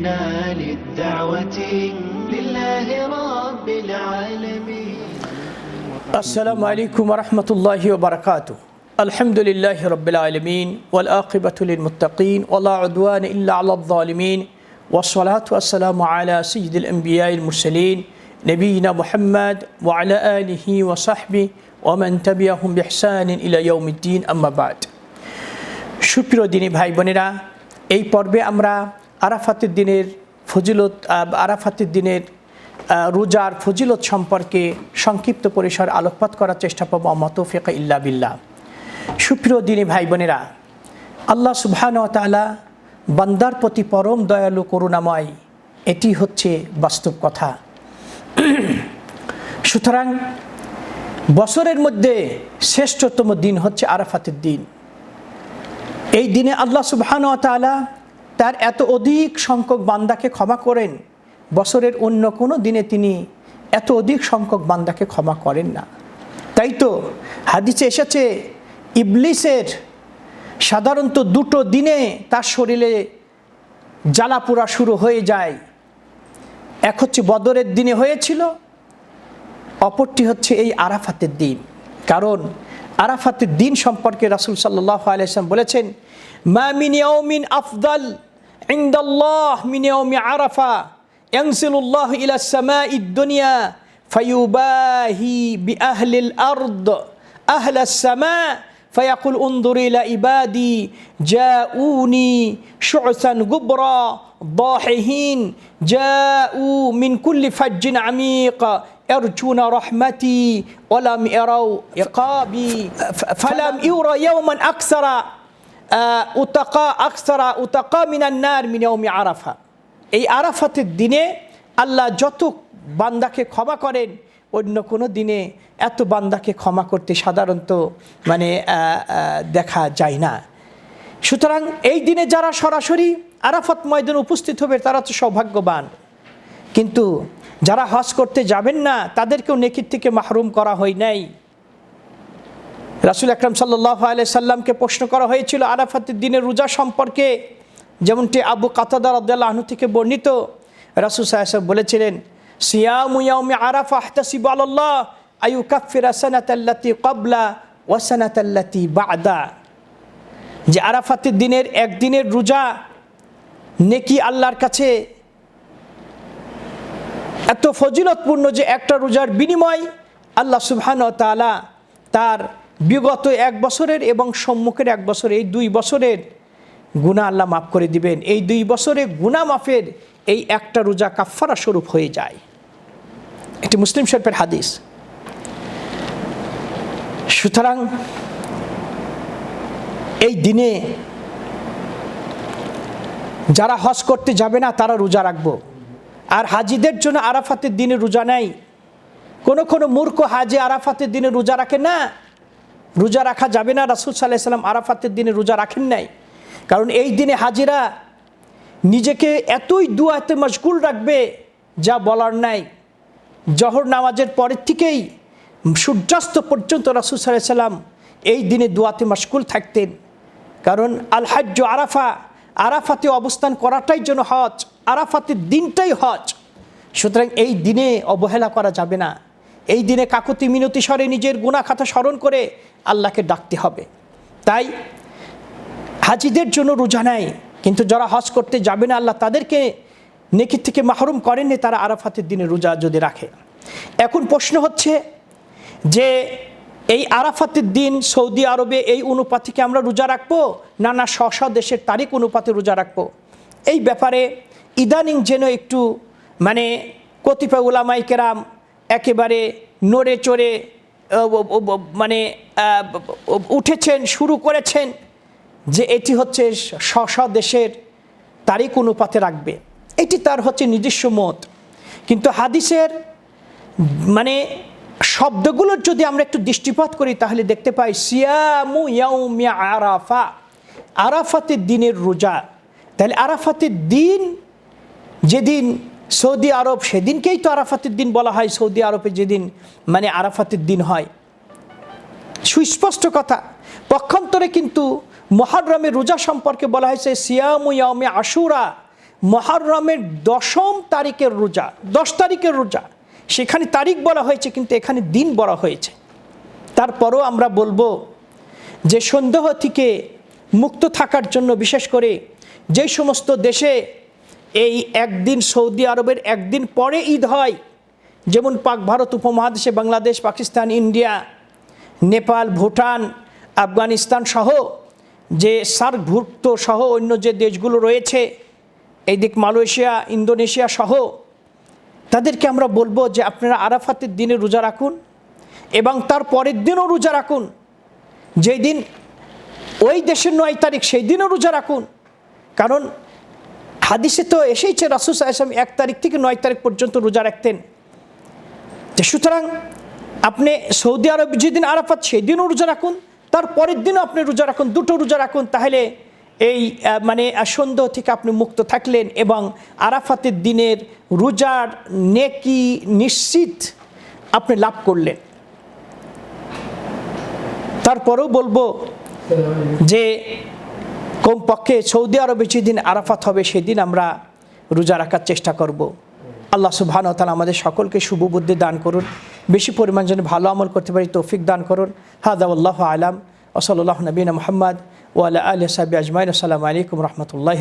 قمنا للدعوة لله رب العالمين السلام عليكم ورحمة الله وبركاته الحمد لله رب العالمين والآقبة للمتقين ولا عدوان إلا على الظالمين والصلاة والسلام على سيد الأنبياء المرسلين نبينا محمد وعلى آله وصحبه ومن تبعهم بإحسان إلى يوم الدين أما بعد সুপ্রিয় দিনী ভাই বোনেরা এই পর্বে আমরা আরাফাতের দিনের ফজিলত আরাফাতের দিনের রোজার ফজিলত সম্পর্কে সংক্ষিপ্ত পরিসর আলোকপাত করার চেষ্টা পাবো মতফিকা ইল্লা বিল্লাহ। সুপ্রিয় দিনী ভাই বোনেরা, আল্লাহ সুবহান তালা বান্দার প্রতি পরম দয়ালু, করুণাময়, এটি হচ্ছে বাস্তব কথা। সুতরাং বছরের মধ্যে শ্রেষ্ঠতম দিন হচ্ছে আরাফাতের দিন। এই দিনে আল্লাহ সুবহান তালা তার এত অধিক সংখ্যক বান্দাকে ক্ষমা করেন, বছরের অন্য কোনো দিনে তিনি এত অধিক সংখ্যক বান্দাকে ক্ষমা করেন না। তাই তো হাদিসে এসেছে, ইবলিসের সাধারণত দুটো দিনে তার শরীরে জ্বালাপোড়া শুরু হয়ে যায়। এক হচ্ছে বদরের দিনে হয়েছিল, অপরটি হচ্ছে এই আরাফাতের দিন। কারণ আরাফাতের দিন সম্পর্কে রাসুল সাল্লাহ বলেছেন, মা মিন عند الله من يوم عرفة ينزل الله إلى السماء الدنيا فيباهي بأهل الأرض أهل السماء فيقول انظر إلى عبادي جاءوني شعثا غبرا ضاحهين جاءوا من كل فج عميق يرجون رحمتي ولم يروا عقابي فلم يرى يوما أكثر আরাফা। এই আরাফাতের দিনে আল্লাহ যত বান্দাকে ক্ষমা করেন, অন্য কোনো দিনে এত বান্দাকে ক্ষমা করতে সাধারণত মানে দেখা যায় না। সুতরাং এই দিনে যারা সরাসরি আরাফাত ময়দান উপস্থিত হবে, তারা তো সৌভাগ্যবান। কিন্তু যারা হজ করতে যাবেন না, তাদেরকেও নেকির থেকে মাহরুম করা হয় নাই। রাসুল আকরাম সাল্লাহ আলাই সাল্লামকে প্রশ্ন করা হয়েছিল আরাফাতের দিনের রোজা সম্পর্কে। যেমনটি আবু কাতাদার আবদুল্লাহ আহনু থেকে বর্ণিত। রাসুল সাহেব বলেছিলেন, সিয়ামু ইয়াউমি আরাফা আহতাসিবু আলাল্লাহ আয়ু কাফিরা সানাতাল্লাতি ক্বাবলা ওয়া সানাতাল্লাতি বাদা। যে আরাফাতের দিনের একদিনের রোজা নেকি আল্লাহর কাছে এত ফজিলতপূর্ণ যে একটা রোজার বিনিময় আল্লাহ সুবহান তালা তার বিগত এক বছরের এবং সম্মুখের এক বছর এই দুই বছরের গুণা আল্লাহ মাফ করে দিবেন। এই দুই বছরে গুণা মাফের এই একটা রোজা কাফারা স্বরূপ হয়ে যায়। এটি মুসলিম শরীফের হাদিস। সুতরাং এই দিনে যারা হজ করতে যাবে না, তারা রোজা রাখব। আর হাজিদের জন্য আরাফাতের দিনে রোজা নাই। কোনো কোনো মূর্খ হাজি আরাফাতের দিনে রোজা রাখে না। রোজা রাখা যাবে না। রাসুল সাল্লাহ সাল্লাম আরাফাতের দিনে রোজা রাখেন নাই। কারণ এই দিনে হাজিরা নিজেকে এতই দুয়াতে মশগুল রাখবে যা বলার নাই। জহর নামাজের পরের থেকেই সূর্যাস্ত পর্যন্ত রাসুল সাল্লাহ সাল্লাম এই দিনে দুয়াতে মশগুল থাকতেন। কারণ আল হাজ্য আরাফা, আরাফাতে অবস্থান করাটাই যেন হজ, আরাফাতের দিনটাই হজ। সুতরাং এই দিনে অবহেলা করা যাবে না। এই দিনে কাকুতি মিনতি স্বরে নিজের গুণা খাতা স্মরণ করে আল্লাহকে ডাকতে হবে। তাই হাজিদের জন্য রোজা নেয়, কিন্তু যারা হজ করতে যাবে না, আল্লাহ তাদেরকে নেকির থেকে মাহরুম করেননি তারা আরাফাতের দিনে রোজা যদি রাখে। এখন প্রশ্ন হচ্ছে যে এই আরাফাতের দিন সৌদি আরবে এই অনুপাতিকে আমরা রোজা রাখব, না না স্ব দেশের তারিখ অনুপাতে রোজা রাখব? এই ব্যাপারে ইদানিং যেন একটু মানে কতিপয় ওলামাই কেরাম একেবারে নড়ে চড়ে মানে উঠেছেন, শুরু করেছেন যে এটি হচ্ছে স্ব দেশের তারিখ অনুপাতে রাখবে। এটি তার হচ্ছে নিজস্ব মত। কিন্তু হাদিসের মানে শব্দগুলোর যদি আমরা একটু দৃষ্টিপাত করি, তাহলে দেখতে পাই, সিয়ামু ইয়াউমি আরাফা। আরাফাতের দিনের রোজা। তাহলে আরাফাতের দিন, যেদিন সৌদি আরব সেদিনকেই তো আরাফাতের দিন বলা হয়, সৌদি আরবে যেদিন মানে আরাফাতের দিন হয়। সুস্পষ্ট কথা। পক্ষান্তরে কিন্তু মহারমের রোজা সম্পর্কে বলা হয়েছে, সিয়ামু ইয়ামে আশুরা। মহারমের দশম তারিখের রোজা, দশ তারিখের রোজা। সেখানে তারিখ বলা হয়েছে, কিন্তু এখানে দিন বলা হয়েছে। তারপরও আমরা বলব যে সন্দেহ থেকে মুক্ত থাকার জন্য বিশেষ করে যে সমস্ত দেশে এই একদিন সৌদি আরবের একদিন পরে ঈদ হয়। যেমন পাক ভারত উপমহাদেশে বাংলাদেশ, পাকিস্তান, ইন্ডিয়া, নেপাল, ভুটান, আফগানিস্তান সহ যে সার্কভুক্ত সহ অন্য যে দেশগুলো রয়েছে এইদিক মালয়েশিয়া, ইন্দোনেশিয়া সহ, তাদেরকে আমরা বলব যে আপনারা আরাফাতের দিনে রোজা রাখুন এবং তার পরের দিনও রোজা রাখুন। যেই দিন ওই দেশের নয় তারিখ, সেই দিনও রোজা রাখুন। কারণ হাদিসে তো এসেইছে রাসুস আসলাম এক তারিখ থেকে নয় তারিখ পর্যন্ত রোজা রাখতেন। যে সুতরাং আপনি সৌদি আরব যেদিন আরাফাত সেই দিনও রোজা রাখুন, তার পরের দিনও আপনি রোজা রাখুন, দুটো রোজা রাখুন, তাহলে এই মানে সন্দেহ থেকে আপনি মুক্ত থাকলেন এবং আরাফাতের দিনের রোজার নেকি নিশ্চিত আপনি লাভ করলেন। তারপরেও বলব যে কমপক্ষে সৌদি আরবে যেদিন আরাফাত হবে, সেদিন আমরা রোজা রাখার চেষ্টা করব। আল্লাহ সুবহান তালা আমাদের সকলকে শুভ বুদ্ধি দান করুন। বেশি পরিমাণ যেন ভালো আমল করতে পারি, তৌফিক দান করুন। হাদাউল্লাহ আলাম। ওসলাল্লাহ নবীন মোহাম্মদ ওয়ালা আলিয়া সাবি আজমাইন। আসসালামু আলাইকুম রহমতুল্লাহ